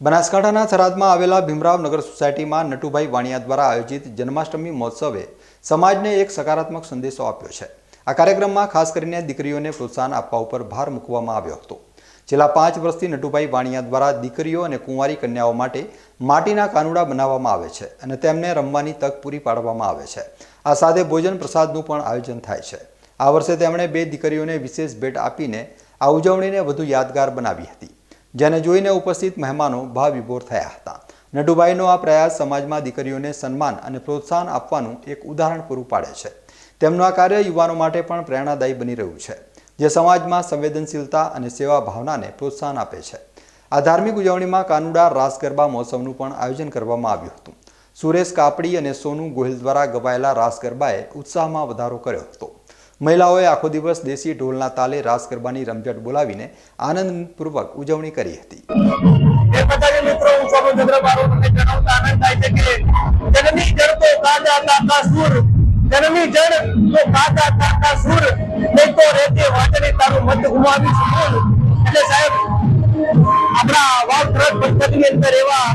બનાસકાંઠાના થરાદમાં આવેલા ભીમરાવ નગર સોસાયટીમાં નટુભાઈ વાણિયા દ્વારા આયોજિત જન્માષ્ટમી મહોત્સવે સમાજને એક સકારાત્મક સંદેશો આપ્યો છે. આ કાર્યક્રમમાં ખાસ કરીને દીકરીઓને પ્રોત્સાહન આપવા ઉપર ભાર મૂકવામાં આવ્યો હતો. છેલ્લા પાંચ વર્ષથી નટુભાઈ વાણિયા દ્વારા દીકરીઓ અને કુંવારી કન્યાઓ માટે માટીના કાનુડા બનાવવામાં આવે છે અને તેમને રમવાની તક પૂરી પાડવામાં આવે છે. આ સાથે ભોજન પ્રસાદનું પણ આયોજન થાય છે. આ વર્ષે તેમણે બે દીકરીઓને વિશેષ ભેટ આપીને આ ઉજવણીને વધુ યાદગાર બનાવી હતી. જેને જોઈને ઉપસ્થિત મહેમાનો ભાવ વિભોર થયા હતા. નડુભાઈનો આ પ્રયાસ સમાજમાં દીકરીઓને સન્માન અને પ્રોત્સાહન આપવાનું એક ઉદાહરણ પૂરું પાડે છે. તેમનું આ કાર્ય યુવાનો માટે પણ પ્રેરણાદાયી બની રહ્યું છે, જે સમાજમાં સંવેદનશીલતા અને સેવા ભાવનાને પ્રોત્સાહન આપે છે. આ ધાર્મિક ઉજવણીમાં કાનુડા, રાસ ગરબા મહોત્સવનું પણ આયોજન કરવામાં આવ્યું હતું. સુરેશ કાપડી અને સોનુ ગોહિલ દ્વારા ગવાયેલા રાસ ગરબાએ ઉત્સાહમાં વધારો કર્યો હતો. મહિલાઓએ આખો દિવસ દેશી ઢોલના તાલે રાસ ગરબાની રમઝટ બોલાવીને આનંદપૂર્વક ઉજવણી કરી હતી. મિત્રો સુર સુર. તારું મત ઉમાવી શકું એટલે સાહેબ, આપણા વાવ ટ્રક પંથકની અંદર એવા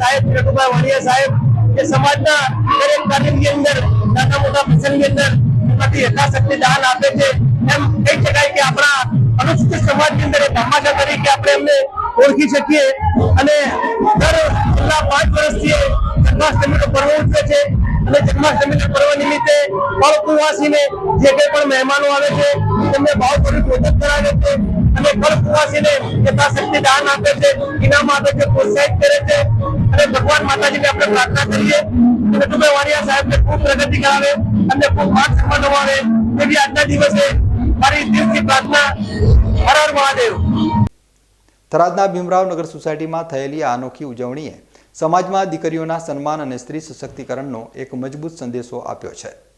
સાહેબ વાણિયા સાહેબ કે સમાજના દરેક કાર્યની અંદર નાના મોટા પ્રસંગની અંદર એમાંથી યથાશક્તિ દાન આપે છે. એમ કહી શકાય કે આપણા અનુસૂચિત સમાજની અંદર એક તરીકે આપણે એમને ઓળખી શકીએ. અને દર છેલ્લા પાંચ વર્ષથી જન્માષ્ટમીનો પર્વ ઉજવે છે. અને જન્માષ્ટમીના પર્વ નિમિત્તે ફળકુવાસીને જે કંઈ પણ મહેમાનો આવે છે, તેમને છે ફળકુવાસીને યથાશક્તિ દાન આપે છે, ઇનામ આપે છે, પ્રોત્સાહિત કરે છે. અને ભગવાન માતાજીને આપણે પ્રાર્થના કરીએ. નટુભાઈ વાણિયા સાહેબને ખૂબ પ્રગતિ કરાવે અને ખૂબ માન સન્માન અપાવે એવી આજના દિવસે મારી દિલથી પ્રાર્થના. હર હર મહાદેવ. થરાદના ભીમરાવ નગર સોસાયટીમાં થયેલી આ અનોખી ઉજવણીએ સમાજમાં દીકરીઓના સન્માન અને સ્ત્રી સશક્તિકરણનો એક મજબૂત સંદેશો આપ્યો છે.